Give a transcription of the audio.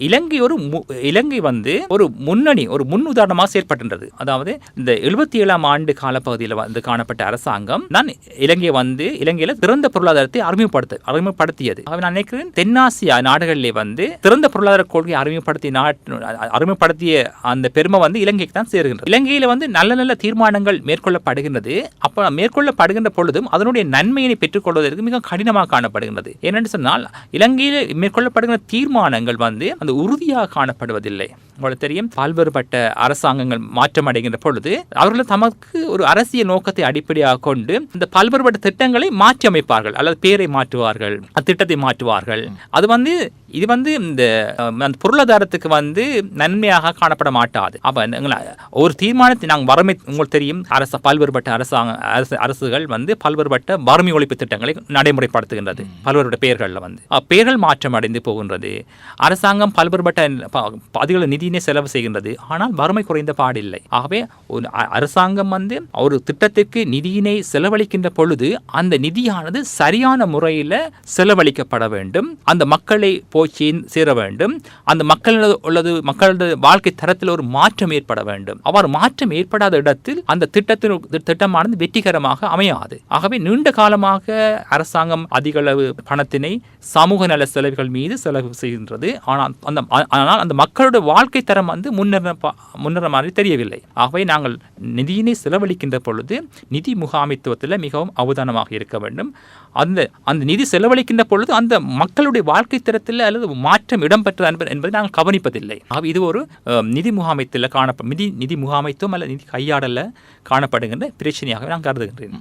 இலங்கை ஒரு மு- இலங்கை வந்து ஒரு முன்னணி ஒரு முன் உதாரணமாக செயற்பட்டுன்றது அதாவது இந்த எழுபத்தி ஏழாம் ஆண்டு காலப்பகுதியில் வந்து காணப்பட்ட அரசாங்கம் தான் இலங்கை வந்து இலங்கையில திறந்த பொருளாதாரத்தை அறிமுகப்படுத்த அறிமுகப்படுத்தியது. நான் நினைக்கிறேன் தென்னாசியா நாடுகளிலே வந்து திறந்த பொருளாதார கொள்கையை அறிமுகப்படுத்தி நாட்டு அறிமுகப்படுத்திய அந்த பெருமை வந்து இலங்கைக்கு தான் சேருகின்றது. இலங்கையில வந்து நல்ல நல்ல தீர்மானங்கள் மேற்கொள்ளப்படுகின்றது. அப்ப மேற்கொள்ளப்படுகின்ற பொழுதும் அதனுடைய நன்மையினை பெற்றுக்கொள்வதற்கு மிக கடினமாக காணப்படுகின்றது. ஏனென்று சொன்னால் இலங்கையில் மேற்கொள்ளப்படுகிற தீர்மானங்கள் வந்து அந்த உறுதியாக காணப்படுவதில்லை. உங்களுக்கு தெரியும் பல்வேறுபட்ட அரசாங்கங்கள் மாற்றம் அடைகின்ற பொழுது அவர்கள் தமக்கு ஒரு அரசியல் நோக்கத்தை அடிப்படையாக கொண்டு இந்த பல்வேறுபட்ட திட்டங்களை மாற்றி அமைப்பார்கள் அல்லது பேரை மாற்றுவார்கள் திட்டத்தை மாற்றுவார்கள். அது வந்து இது வந்து இந்த அந்த பொருளாதாரத்துக்கு வந்து நன்மையாக காணப்பட மாட்டாது. அப்போ ஒரு தீர்மானத்தை நாங்கள் வறுமை உங்களுக்கு தெரியும் அரசு பல்வேறுபட்ட அரசாங்க அரசு அரசுகள் வந்து பல்வேறுபட்ட வறுமை ஒழிப்பு திட்டங்களை நடைமுறைப்படுத்துகின்றது பல்வேறுபட்ட பெயர்களில் வந்து. பெயர்கள் மாற்றம் அடைந்து போகின்றது. அரசாங்கம் பல்வேறுபட்ட ப- நிதி நிதியினை செலவு செய்கின்றது. ஆனால் வறுமை குறைந்த பாடில்லை. ஆகவே ஒரு அ- அரசாங்கம் வந்து ஒரு திட்டத்திற்கு நிதியினை செலவழிக்கின்ற பொழுது அந்த நிதியானது சரியான முறையில் செலவழிக்கப்பட வேண்டும். அந்த மக்களை போய் சேர வேண்டும். அந்த மக்களது உள்ளது மக்களது வாழ்க்கை தரத்தில் ஒரு மாற்றம் ஏற்பட வேண்டும். அவ்வாறு மாற்றம் ஏற்படாத இடத்தில் அந்த திட்டத்தின் திட்டமானது வெற்றிகரமாக அமையாது. ஆகவே நீண்ட காலமாக அரசாங்கம் அதிக அளவு பணத்தினை சமூக நல செலவுகள் மீது செலவு செய்கின்றது. ஆனால் அந்த ஆனால் அந்த மக்களோட வாழ்க்கை வாழ்க்கை தரம் வந்து முன்னேற முன்னேற மாதிரி தெரியவில்லை. ஆகவே நாங்கள் நிதியினை செலவழிக்கின்ற பொழுது நிதி முகாமைத்துவத்தில் மிகவும் அவதானமாக இருக்க வேண்டும். அந்த அந்த நிதி செலவழிக்கின்ற பொழுது அந்த மக்களுடைய வாழ்க்கை தரத்தில் அல்லது மாற்றம் இடம்பெற்றது என்பதை நாங்கள் கவனிப்பதில்லை. ஆகவே இது ஒரு நிதி முகாமைத்தில் காணப்ப நிதி நிதி முகாமைத்துவம் அல்லது நிதி கையாடல காணப்படுகின்ற பிரச்சனையாகவே நான் கருதுகின்றேன்.